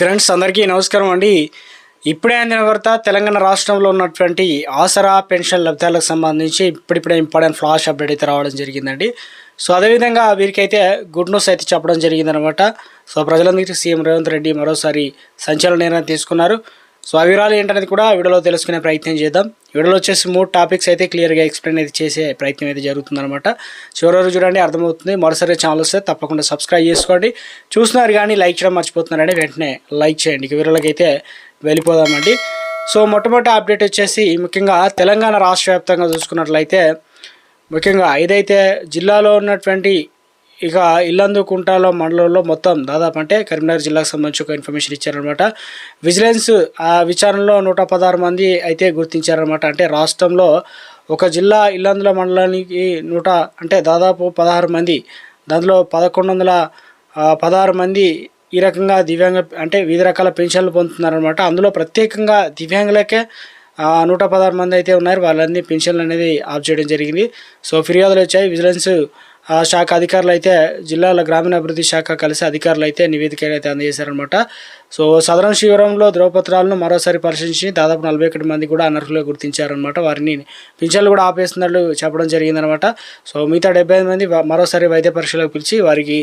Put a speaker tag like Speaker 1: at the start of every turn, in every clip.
Speaker 1: Friends అందరికీ నమస్కారం అండి. ఇప్పుడే అందిన వార్త తెలంగాణ రాష్ట్రంలో ఉన్నటువంటి ఆసరా పెన్షన్ లబ్ధాలకు సంబంధించి ఇప్పుడిప్పుడే ఇంపార్టెంట్ ఫ్లాష్ అప్డేట్ అయితే రావడం జరిగిందండి. సో అదేవిధంగా వీరికైతే గుడ్ న్యూస్ అయితే చెప్పడం జరిగిందనమాట సో ప్రజలందరికీ సీఎం రేవంత్ రెడ్డి మరోసారి సంచలన నిర్ణయం తీసుకున్నారు. సో ఆ వివరాలు ఏంటనేది కూడా వీడియోలో తెలుసుకునే ప్రయత్నం చేద్దాం. వీడియోలో వచ్చేసి మూడు టాపిక్స్ అయితే క్లియర్గా ఎక్స్ప్లెయిన్ అయితే చేసే ప్రయత్నం అయితే జరుగుతుందన్నమాట. చివరి వరకు చూడండి అర్థమవుతుంది. మరోసారి ఛానల్ వస్తే తప్పకుండా సబ్స్క్రైబ్ చేసుకోండి. చూస్తున్నారు కానీ లైక్ చేయడం మర్చిపోతున్నారని వెంటనే లైక్ చేయండి. ఇక వీడియోలోకి అయితే వెళ్ళిపోదామండి. సో మొట్టమొదటి అప్డేట్ వచ్చేసి ముఖ్యంగా తెలంగాణ రాష్ట్ర వ్యాప్తంగా చూసుకున్నట్లయితే ముఖ్యంగా ఏదైతే జిల్లాలో ఉన్నటువంటి ఇక ఇల్లందుకుంటాలో మండలంలో మొత్తం దాదాపు అంటే కరీంనగర్ జిల్లాకు సంబంధించి ఒక ఇన్ఫర్మేషన్ ఇచ్చారనమాట విజిలెన్స్ ఆ విచారణలో నూట పదహారు మంది అయితే గుర్తించారనమాట అంటే రాష్ట్రంలో ఒక జిల్లా ఇల్లందుల మండలానికి నూట అంటే దాదాపు పదహారు మంది దాంట్లో పదకొండు వందల పదహారు మంది ఈ రకంగా దివ్యాంగ అంటే వివిధ రకాల పెన్షన్లు పొందుతున్నారనమాట అందులో ప్రత్యేకంగా దివ్యాంగులకే నూట పదహారు మంది అయితే ఉన్నారు. వాళ్ళందరినీ పెన్షన్లు అనేది ఆఫ్ చేయడం జరిగింది. సో ఫిర్యాదులు వచ్చాయి. విజిలెన్స్ శాఖ అధికారులు అయితే జిల్లాల గ్రామీణాభివృద్ధి శాఖ కలిసి అధికారులు అయితే నివేదికలు అయితే అందజేశారనమాట సో సదరన్ శిబిరంలో ధ్రువపత్రాలను మరోసారి పరిశీలించి దాదాపు నలభై ఒకటి మంది కూడా అనర్హులుగా గుర్తించారనమాట వారిని పింఛన్లు కూడా ఆపేస్తున్నట్లు చెప్పడం జరిగిందనమాట సో మిగతా డెబ్బై ఐదు మంది మరోసారి వైద్య పరీక్షలకు పిలిచి వారికి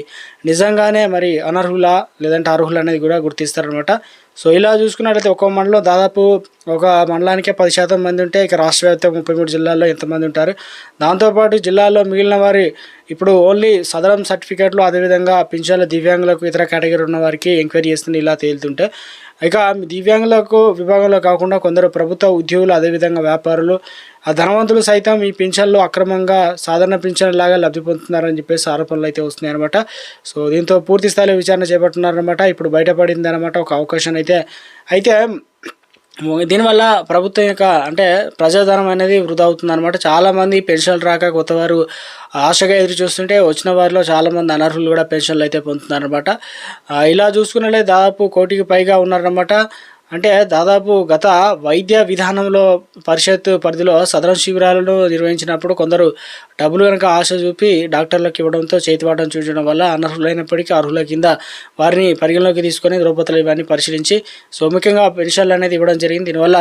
Speaker 1: నిజంగానే మరి అనర్హులా లేదంటే అర్హులు అనేది కూడా గుర్తిస్తారనమాట సో ఇలా చూసుకున్నట్లయితే ఒక్కో మండలం దాదాపు ఒక మండలానికే పది శాతం మంది ఉంటే ఇక రాష్ట్ర వ్యాప్తంగా ముప్పై మూడు జిల్లాల్లో ఎంతమంది ఉంటారు. దాంతోపాటు జిల్లాలో మిగిలిన వారి ఇప్పుడు ఓన్లీ సదరం సర్టిఫికేట్లు అదేవిధంగా పింఛన్ల దివ్యాంగులకు ఇతర కేటగిరీ ఉన్న వారికి ఎంక్వైరీ చేస్తుంది ఇలా తేలుతుంటే ఇక దివ్యాంగులకు విభాగంలో కాకుండా కొందరు ప్రభుత్వ ఉద్యోగులు అదేవిధంగా వ్యాపారులు ఆ ధనవంతులు సైతం ఈ పింఛన్లు అక్రమంగా సాధారణ పింఛన్ లాగా లబ్ధి పొందుతున్నారని చెప్పేసి ఆరోపణలు అయితే వస్తున్నాయి అనమాట సో దీంతో పూర్తి స్థాయిలో విచారణ చేపట్టున్నారనమాట ఇప్పుడు బయటపడింది అనమాట ఒక అవకాశం అయితే. అయితే దీనివల్ల ప్రభుత్వం యొక్క అంటే ప్రజాధనం అనేది వృధా అవుతుంది అనమాట చాలామంది పెన్షన్లు రాక కొత్త వారు ఆశగా ఎదురు చూస్తుంటే వచ్చిన వారిలో చాలామంది అనర్హులు కూడా పెన్షన్లు అయితే పొందుతున్నారనమాట అనమాట ఇలా చూసుకున్నట్లయితే దాదాపు కోటికి పైగా ఉన్నారనమాట అంటే దాదాపు గత వైద్య విధానంలో పరిషత్ పరిధిలో సదరం శిబిరాలను నిర్వహించినప్పుడు కొందరు డబ్బులు కనుక ఆశ చూపి డాక్టర్లకు ఇవ్వడంతో చేతివాటం చూడడం వల్ల అనర్హులైనప్పటికీ అర్హుల కింద వారిని పరిగణలోకి తీసుకొని ద్రౌపదులు ఇవన్నీ పరిశీలించి సో ముఖ్యంగా పెన్షన్లు అనేది ఇవ్వడం జరిగింది. దీనివల్ల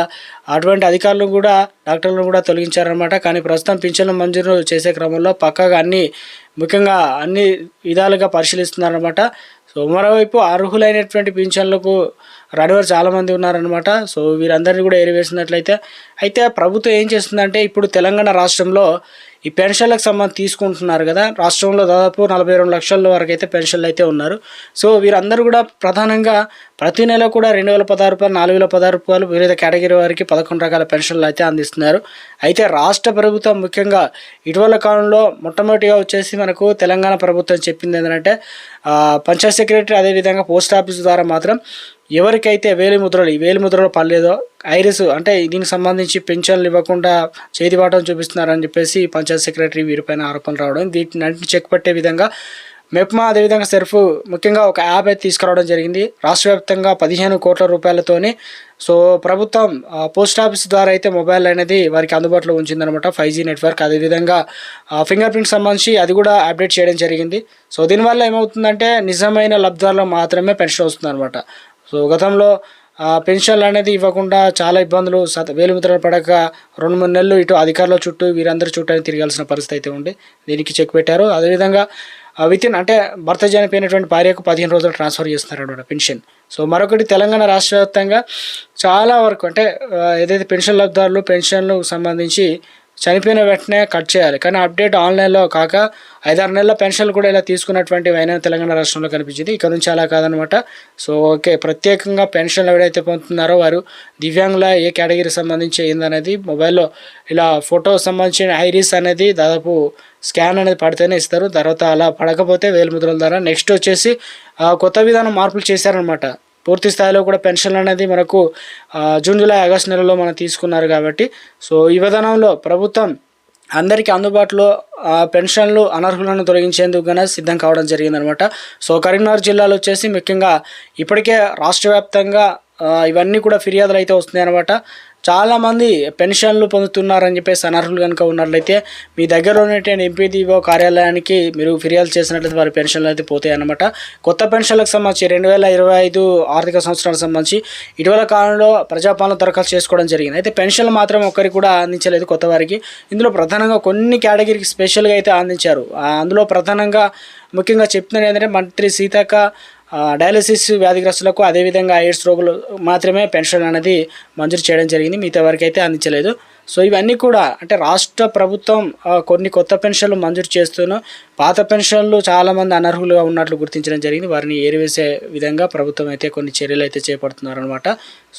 Speaker 1: అటువంటి అధికారులు కూడా డాక్టర్లను కూడా తొలగించారనమాట కానీ ప్రస్తుతం పింఛన్లు మంజూరు చేసే క్రమంలో పక్కాగా అన్ని ముఖ్యంగా అన్ని విధాలుగా పరిశీలిస్తున్నారన్నమాట. సో మరోవైపు అర్హులైనటువంటి పింఛన్లకు రానివారు చాలామంది ఉన్నారనమాట సో వీరందరినీ కూడా ఏరివేసినట్లయితే అయితే ప్రభుత్వం ఏం చేస్తుందంటే ఇప్పుడు తెలంగాణ రాష్ట్రంలో ఈ పెన్షన్లకు సంబంధించి తీసుకుంటున్నారు కదా రాష్ట్రంలో దాదాపు నలభై రెండు లక్షల వరకు అయితే పెన్షన్లు అయితే ఉన్నారు. సో వీరందరూ కూడా ప్రధానంగా ప్రతి నెల కూడా రెండు వేల పదహారు రూపాయలు నాలుగు వేల పదహారు రూపాయలు వివిధ కేటగిరీ వారికి పదకొండు రకాల పెన్షన్లు అయితే అందిస్తున్నారు. అయితే రాష్ట్ర ప్రభుత్వం ముఖ్యంగా ఇటీవల కాలంలో మొట్టమొదటిగా వచ్చేసి మనకు తెలంగాణ ప్రభుత్వం చెప్పింది ఏంటంటే పంచాయత్ సెక్రటరీ అదేవిధంగా పోస్ట్ ఆఫీస్ ద్వారా మాత్రం ఎవరికైతే వేలి ముద్రలు ఈ వేలి ముద్రలు పర్లేదో ఐరిస్ అంటే దీనికి సంబంధించి పెన్షన్లు ఇవ్వకుండా చేతివాటం చూపిస్తున్నారని చెప్పేసి పంచాయత్ సెక్రటరీ వీరిపైన ఆరోపణలు రావడం వీటిని అన్నింటిని చెక్ పెట్టే విధంగా మెప్మా అదేవిధంగా సెర్ఫ్ ముఖ్యంగా ఒక యాప్ అయితే తీసుకురావడం జరిగింది. రాష్ట్ర వ్యాప్తంగా పదిహేను కోట్ల రూపాయలతోని. సో ప్రభుత్వం పోస్ట్ ఆఫీస్ ద్వారా అయితే మొబైల్ అనేది వారికి అందుబాటులో ఉంచిందనమాట ఫైవ్ జీ నెట్వర్క్. అదేవిధంగా ఫింగర్ ప్రింట్ సంబంధించి అది కూడా అప్డేట్ చేయడం జరిగింది. సో దీనివల్ల ఏమవుతుందంటే నిజమైన లబ్ధాలు మాత్రమే పెన్షన్ వస్తుందన్నమాట. సో గతంలో పెన్షన్లు అనేది ఇవ్వకుండా చాలా ఇబ్బందులు సత వేలుముద్రలు పడక రెండు మూడు నెలలు ఇటు అధికారుల చుట్టూ వీరందరి చుట్టూ తిరగాల్సిన పరిస్థితి అయితే ఉంది. దీనికి చెక్ పెట్టారు. అదేవిధంగా విత్ ఇన్ అంటే భర్త చనిపోయినటువంటి భార్యకు పదిహేను రోజులు ట్రాన్స్ఫర్ చేస్తున్నారు అనమాట పెన్షన్. సో మరొకటి తెలంగాణ రాష్ట్ర వ్యాప్తంగా చాలా వరకు అంటే ఏదైతే పెన్షన్ లబ్ధారులు పెన్షన్లకు సంబంధించి చనిపోయిన వెంటనే కట్ చేయాలి. కానీ అప్డేట్ ఆన్లైన్లో కాక ఐదారు నెలల పెన్షన్లు కూడా ఇలా తీసుకున్నటువంటి అయినా తెలంగాణ రాష్ట్రంలో కనిపించింది. ఇక్కడ నుంచి అలా కాదనమాట. So okay. ప్రత్యేకంగా పెన్షన్లు ఎవరైతే పొందుతున్నారో వారు దివ్యాంగుల ఏ కేటగిరీ సంబంధించి ఏందనేది మొబైల్లో ఇలా ఫోటో సంబంధించిన ఐరీస్ అనేది దాదాపు స్కాన్ అనేది పడితేనే ఇస్తారు. తర్వాత అలా పడకపోతే వేలుముద్రల ద్వారా నెక్స్ట్ వచ్చేసి కొత్త విధానం మార్పులు చేశారనమాట. పూర్తి స్థాయిలో కూడా పెన్షన్ అనేది మనకు జూన్ జూలై ఆగస్ట్ నెలలో మనం తీసుకున్నారు కాబట్టి. సో ఈ విధానంలో ప్రభుత్వం అందరికీ అందుబాటులో పెన్షన్లు అనర్హులను తొలగించేందుకు గానే సిద్ధం కావడం జరిగిందనమాట. సో కరీంనగర్ జిల్లాలో వచ్చేసి ముఖ్యంగా ఇప్పటికే రాష్ట్ర వ్యాప్తంగా ఇవన్నీ కూడా ఫిర్యాదులు అయితే వస్తున్నాయి అనమాట చాలామంది పెన్షన్లు పొందుతున్నారని చెప్పేసి అనర్హులు కనుక ఉన్నట్లయితే మీ దగ్గర ఉన్నటువంటి ఎంపీడీఓ కార్యాలయానికి మీరు ఫిర్యాదు చేసినట్లయితే వారి పెన్షన్లు అయితే పోతాయి అన్నమాట కొత్త పెన్షన్లకు సంబంధించి రెండు వేల ఇరవై ఐదు ఆర్థిక సంవత్సరానికి సంబంధించి ఇటీవల కాలంలో ప్రజాపాలన దరఖాస్తు చేసుకోవడం జరిగింది. అయితే పెన్షన్లు మాత్రం ఒక్కరికి కూడా అందించలేదు కొత్త వారికి. ఇందులో ప్రధానంగా కొన్ని కేటగిరీకి స్పెషల్గా అయితే అందించారు. అందులో ప్రధానంగా ముఖ్యంగా చెప్తున్నది ఏంటంటే మంత్రి సీతక్క డయాలసిస్ వ్యాధిగ్రస్తులకు అదేవిధంగా ఎయిడ్స్ రోగులు మాత్రమే పెన్షన్ అనేది మంజూరు చేయడం జరిగింది. మిగతా వరకు అయితే అందించలేదు. సో ఇవన్నీ కూడా అంటే రాష్ట్ర ప్రభుత్వం కొన్ని కొత్త పెన్షన్లు మంజూరు చేస్తూను పాత పెన్షన్లు చాలామంది అనర్హులుగా ఉన్నట్లు గుర్తించడం జరిగింది. వారిని ఏరివేసే విధంగా ప్రభుత్వం అయితే కొన్ని చర్యలు అయితే చేపడుతున్నారు అనమాట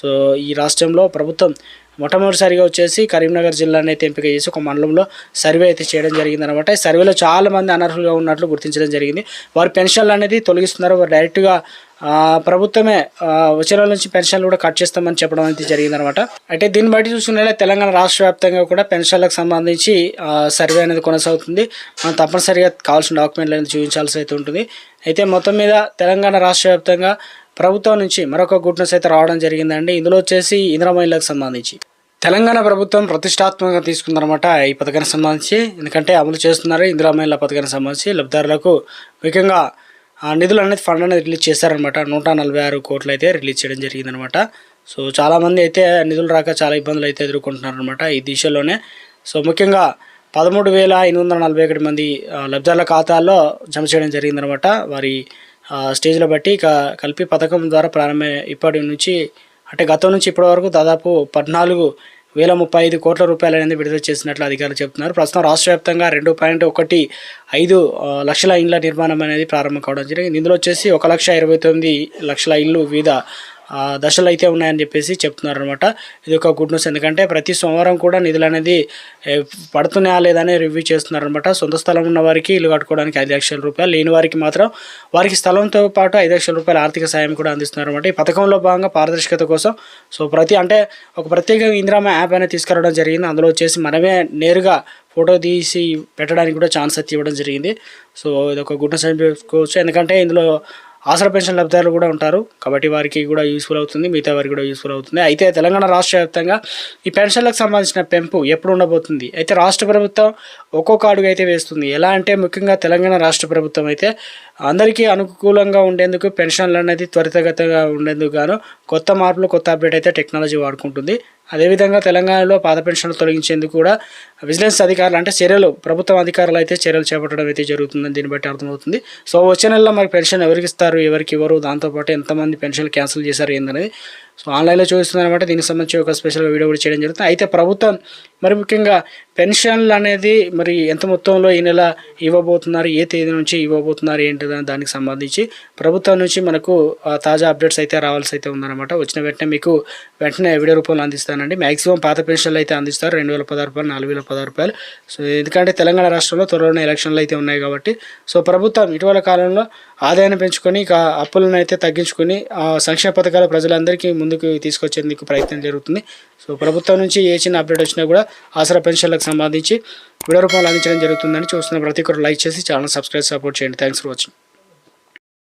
Speaker 1: సో ఈ రాష్ట్రంలో ప్రభుత్వం మొట్టమొదటిసారిగా వచ్చేసి కరీంనగర్ జిల్లాని అయితే ఎంపిక చేసి ఒక మండలంలో సర్వే అయితే చేయడం జరిగింది అనమాట సర్వేలో చాలా మంది అనర్హులుగా ఉన్నట్లు గుర్తించడం జరిగింది. వారి పెన్షన్లు అనేది తొలగిస్తున్నారు. వారు డైరెక్ట్గా ప్రభుత్వమే వచ్చే నుంచి పెన్షన్లు కూడా కట్ చేస్తామని చెప్పడం అయితే జరిగిందనమాట అయితే దీన్ని బట్టి చూసుకున్నట్లయితే తెలంగాణ రాష్ట్ర వ్యాప్తంగా కూడా పెన్షన్లకు సంబంధించి సర్వే అనేది కొనసాగుతుంది. మనం తప్పనిసరిగా కావాల్సిన డాక్యుమెంట్లు అనేది చూపించాల్సి అయితే ఉంటుంది. అయితే మొత్తం మీద తెలంగాణ రాష్ట్ర వ్యాప్తంగా ప్రభుత్వం నుంచి మరొక గుడ్ న్యూస్ అయితే రావడం జరిగిందండి. ఇందులో వచ్చేసి ఇందిరా సంబంధించి. తెలంగాణ ప్రభుత్వం ప్రతిష్టాత్మకంగా తీసుకుందనమాట ఈ పథకానికి సంబంధించి. ఎందుకంటే అమలు చేస్తున్నారు. ఇందిరా మహిళ పథకానికి సంబంధించి లబ్ధిదారులకు ముఖ్యంగా నిధులు అనేది ఫండ్ అనేది రిలీజ్ చేశారనమాట నూట నలభై ఆరు కోట్లు అయితే రిలీజ్ చేయడం జరిగిందనమాట సో చాలామంది అయితే నిధులు రాక చాలా ఇబ్బందులు అయితే ఎదుర్కొంటున్నారనమాట ఈ దిశలోనే. సో ముఖ్యంగా పదమూడు వేల ఎనిమిది వందల నలభై ఒకటి మంది ఆ, లబ్ధిదారుల ఖాతాల్లో జమ చేయడం జరిగిందనమాట వారి స్టేజ్లో బట్టి ఇక కలిపి పథకం ద్వారా ప్రారంభ ఇప్పటి నుంచి అంటే గతం నుంచి ఇప్పటి వరకు దాదాపు పద్నాలుగు వేల ముప్పై ఐదు కోట్ల రూపాయలు అనేది విడుదల చేసినట్లు అధికారులు చెబుతున్నారు. ప్రస్తుతం రాష్ట్ర వ్యాప్తంగా రెండు పాయింట్ ఒకటి ఐదు లక్షల ఇండ్ల నిర్మాణం అనేది ప్రారంభం కావడం జరిగింది. ఇందులో వచ్చేసి ఒక లక్ష ఇరవై తొమ్మిది లక్షల ఇళ్ళు వివిధ దశలు అయితే ఉన్నాయని చెప్పేసి చెప్తున్నారు అనమాట ఇది ఒక గుడ్ న్యూస్. ఎందుకంటే ప్రతి సోమవారం కూడా నిధులు అనేది పడుతున్నాయా పడుతున్నాయా లేదని రివ్యూ చేస్తున్నారనమాట సొంత స్థలం ఉన్న వారికి ఇల్లు కట్టుకోవడానికి ఐదు లక్షల రూపాయలు లేని వారికి మాత్రం వారికి స్థలంతో పాటు ఐదు లక్షల రూపాయల ఆర్థిక సాయం కూడా అందిస్తున్నారన్నమాట. ఈ పథకంలో భాగంగా పారదర్శకత కోసం సో ప్రతి అంటే ఒక ప్రత్యేక ఇందిరామ యాప్ అనేది తీసుకురావడం జరిగింది. అందులో వచ్చేసి మనమే నేరుగా ఫోటో తీసి పెట్టడానికి కూడా ఛాన్స్ అయితే ఇవ్వడం జరిగింది. సో ఇది ఒక గుడ్ న్యూస్ అని చెప్పుకోవచ్చు. ఎందుకంటే ఇందులో ఆసరా పెన్షన్ లబ్ధిదారులు కూడా ఉంటారు. కాబట్టి వారికి కూడా యూస్ఫుల్ అవుతుంది మిగతా వారికి కూడా యూస్ఫుల్ అవుతుంది. అయితే తెలంగాణ రాష్ట్ర వ్యాప్తంగా ఈ పెన్షన్లకు సంబంధించిన పెంపు ఎప్పుడు ఉండబోతుంది? అయితే రాష్ట్ర ప్రభుత్వం ఒక్కొక్క అడుగు అయితే వేస్తుంది. ఎలా అంటే ముఖ్యంగా తెలంగాణ రాష్ట్ర ప్రభుత్వం అయితే అందరికీ అనుకూలంగా ఉండేందుకు పెన్షన్లు అనేది త్వరితగతంగా ఉండేందుకు గాను కొత్త మార్పులు కొత్త అప్డేట్ అయితే టెక్నాలజీ వాడుకుంటుంది. అదేవిధంగా తెలంగాణలో పాత పెన్షన్లు తొలగించేందుకు కూడా విజిలెన్స్ అధికారులు అంటే చర్యలు ప్రభుత్వం అధికారులు అయితే చర్యలు చేపట్టడం అయితే జరుగుతుందని దీన్ని బట్టి అర్థమవుతుంది. సో వచ్చే నెలలో మరి పెన్షన్ ఎవరికి ఇస్తారు ఎవరికి ఇవ్వరు దాంతోపాటు ఎంతమంది పెన్షన్లు క్యాన్సిల్ చేశారు ఏందనేది సో ఆన్లైన్లో చూస్తుంది అనమాట దీనికి సంబంధించి ఒక స్పెషల్ వీడియో కూడా చేయడం జరుగుతుంది. అయితే ప్రభుత్వం మరి ముఖ్యంగా పెన్షన్లు అనేది మరి ఎంత మొత్తంలో ఈ నెల ఇవ్వబోతున్నారు ఏ తేదీ నుంచి ఇవ్వబోతున్నారు ఏంటిదని దానికి సంబంధించి ప్రభుత్వం నుంచి మనకు తాజా అప్డేట్స్ అయితే రావాల్సి అయితే ఉందన్నమాట. వచ్చిన వెంటనే మీకు వెంటనే వీడియో రూపంలో అందిస్తానండి. మ్యాక్సిమం పాత పెన్షన్లు అయితే అందిస్తారు. రెండు వేల పదహారు రూపాయలు నాలుగు వేల పదహారు రూపాయలు. సో ఎందుకంటే తెలంగాణ రాష్ట్రంలో త్వరలోనే ఎలక్షన్లు అయితే ఉన్నాయి కాబట్టి సో ప్రభుత్వం ఇటీవల కాలంలో ఆదాయాన్ని పెంచుకొని ఇక అప్పులను అయితే తగ్గించుకొని సంక్షేమ పథకాలు ప్రజలందరికీ ముందుకు తీసుకొచ్చేందుకు ప్రయత్నం జరుగుతుంది. సో ప్రభుత్వం నుంచి ఏ చిన్న అప్డేట్ వచ్చినా కూడా ఆసరా పెన్షన్లకు సంబంధించి వీడియో రూపంలో అందించడం జరుగుతుందని చూస్తున్న. ప్రతి ఒక్కరు లైక్ చేసి ఛానల్ సబ్స్క్రైబ్ సపోర్ట్ చేయండి. Thanks for watching